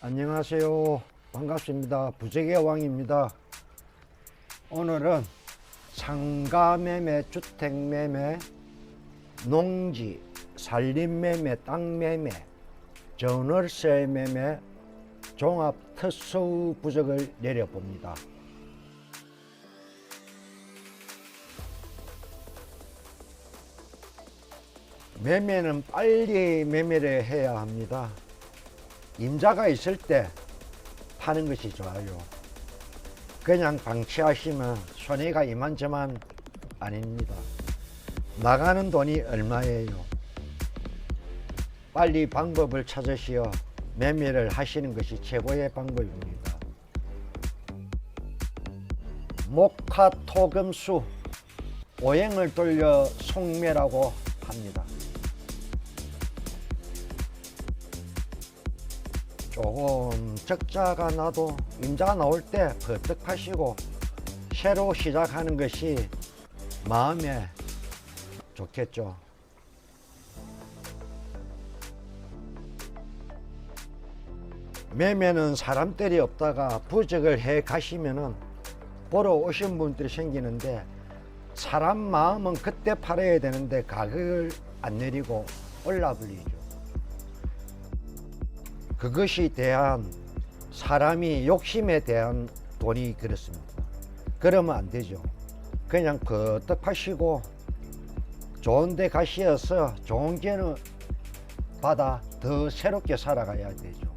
안녕하세요. 반갑습니다. 부재의 왕입니다. 오늘은 상가매매, 주택매매, 농지, 산림매매, 땅매매, 전월세 매매, 종합 특수 부적을 내려봅니다. 매매는 빨리 매매를 해야 합니다. 임자가 있을 때 파는 것이 좋아요. 그냥 방치하시면 손해가 이만저만 아닙니다. 나가는 돈이 얼마예요? 빨리 방법을 찾으시어 매매를 하시는 것이 최고의 방법입니다. 목화토금수 오행을 돌려 송매라고 합니다. 조금 적자가 나도 임자가 나올 때 버뜩하시고 새로 시작하는 것이 마음에 좋겠죠. 매매는 사람들이 없다가 부적을 해 가시면은 보러 오신 분들이 생기는데 사람 마음은 그때 팔아야 되는데 가격을 안 내리고 올라불리죠. 그것이 대한 사람이 욕심에 대한 돈이 그렇습니다. 그러면 안 되죠. 그냥 버떡 파시고 좋은 데 가시어서 좋은 기회는 받아 더 새롭게 살아가야 되죠.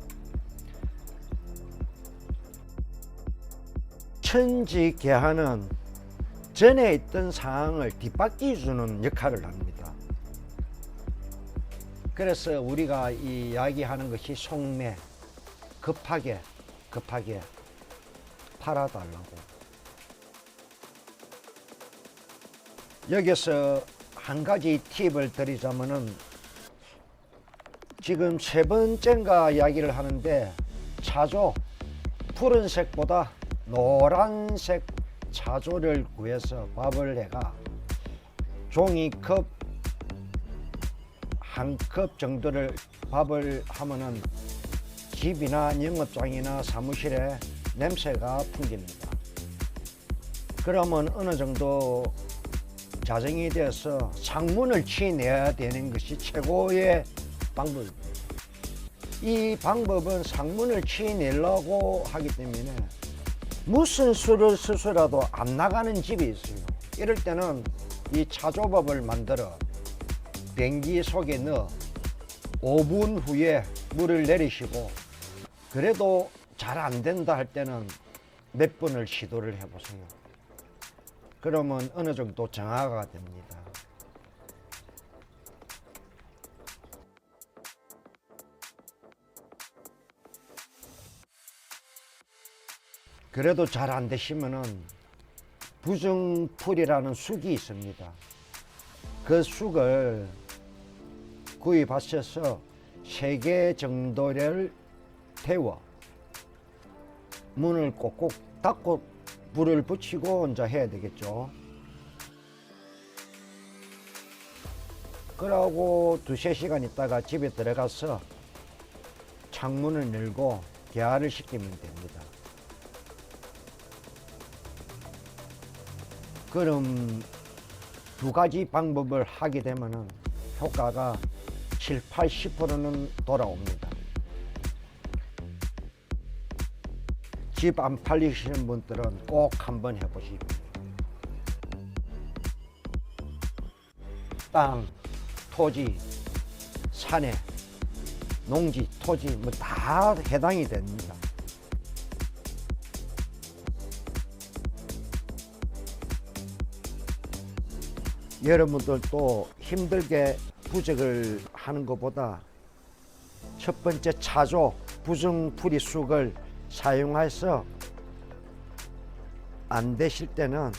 천지개하는 전에 있던 상황을 뒷바퀴 주는 역할을 합니다. 그래서 우리가 이 이야기하는 것이 속매 급하게 급하게 팔아달라고. 여기서 한 가지 팁을 드리자면은 지금 세 번째인가 이야기를 하는데 차조 푸른색보다 노란색 차조를 구해서 밥을 해가 종이컵 한 컵 정도를 밥을 하면은 집이나 영업장이나 사무실에 냄새가 풍깁니다. 그러면 어느 정도 자정이 되어서 창문을 치내야 되는 것이 최고의 방법입니다. 이 방법은 상문을 치내려고 하기 때문에 무슨 수를 쓰서라도 안 나가는 집이 있어요. 이럴 때는 이 차조밥을 만들어 변기 속에 넣어 5분 후에 물을 내리시고 그래도 잘 안 된다 할 때는 몇 번을 시도를 해보세요. 그러면 어느 정도 정화가 됩니다. 그래도 잘 안 되시면은 부정풀이라는 쑥이 있습니다. 그 쑥을 구입하셔서 세 개 정도를 태워 문을 꼭꼭 닫고 불을 붙이고 이제 해야 되겠죠. 그러고 두세 시간 있다가 집에 들어가서 창문을 열고 개화를 시키면 됩니다. 그럼 두 가지 방법을 하게 되면은 효과가 7, 80%는 돌아옵니다. 집 안 팔리시는 분들은 꼭 한번 해보시고 땅, 토지, 산에, 농지, 토지 뭐 다 해당이 됩니다. 여러분들도 힘들게 부적을 하는 것보다 첫 번째 차조 부정풀이 쑥을 사용해서 안 되실 때는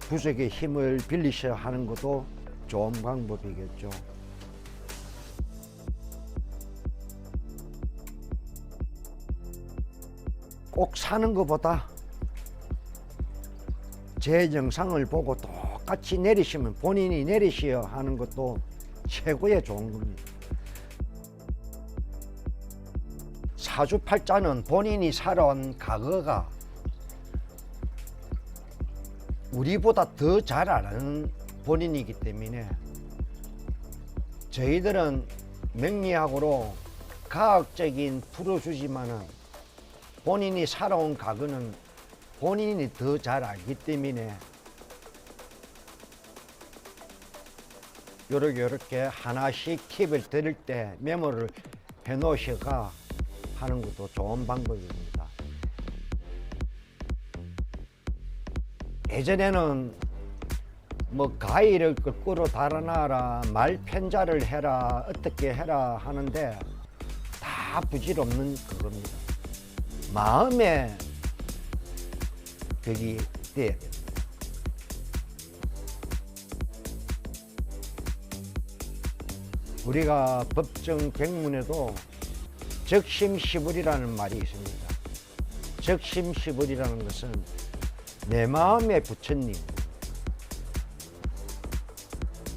부적의 힘을 빌리셔 하는 것도 좋은 방법이겠죠. 꼭 사는 것보다 제 영상을 보고 똑같이 내리시면 본인이 내리시어 하는 것도 최고의 좋은 겁니다. 사주팔자는 본인이 살아온 과거가 우리보다 더 잘 아는 본인이기 때문에 저희들은 명리학으로 과학적인 풀어주지만은 본인이 살아온 과거는 본인이 더 잘 알기 때문에 요렇게 요렇게 하나씩 팁을 드릴 때 메모를 해 놓으셔가 하는 것도 좋은 방법입니다. 예전에는 뭐 가위를 거꾸로 달아놔라 말 편자를 해라 어떻게 해라 하는데 다 부질없는 그겁니다. 마음에 돼야 됩니다. 우리가 법정 백문에도 적심시불이라는 말이 있습니다. 적심시불이라는 것은 내 마음의 부처님,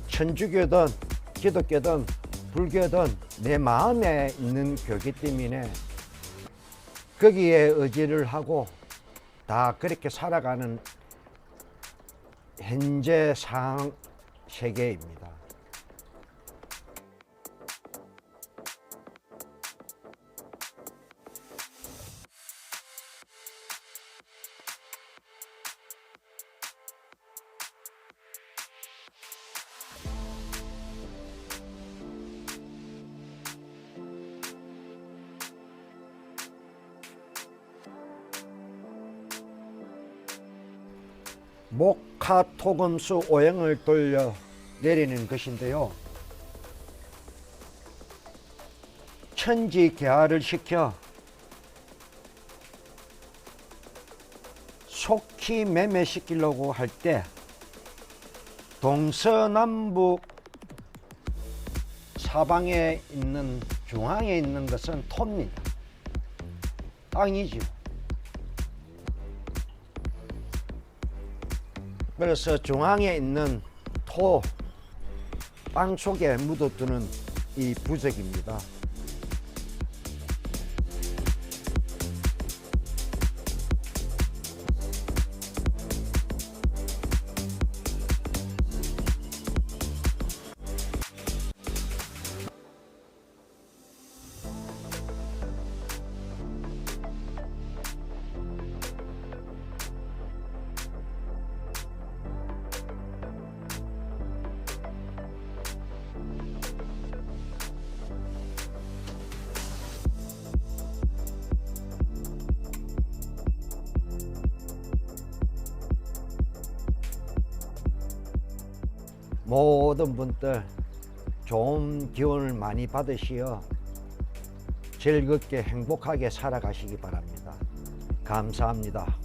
천주교든 기독교든 불교든 내 마음에 있는 교기 때문에 거기에 의지를 하고 다 그렇게 살아가는 현재 상황 세계입니다. 목화토금수 오행을 돌려 내리는 것인데요. 천지 개화를 시켜 속히 매매시키려고 할 때 동서남북 사방에 있는 중앙에 있는 것은 토입니다. 땅이죠. 그래서 중앙에 있는 토, 땅 속에 묻어두는 이 부적입니다. 모든 분들 좋은 기운을 많이 받으시어 즐겁게 행복하게 살아가시기 바랍니다. 감사합니다.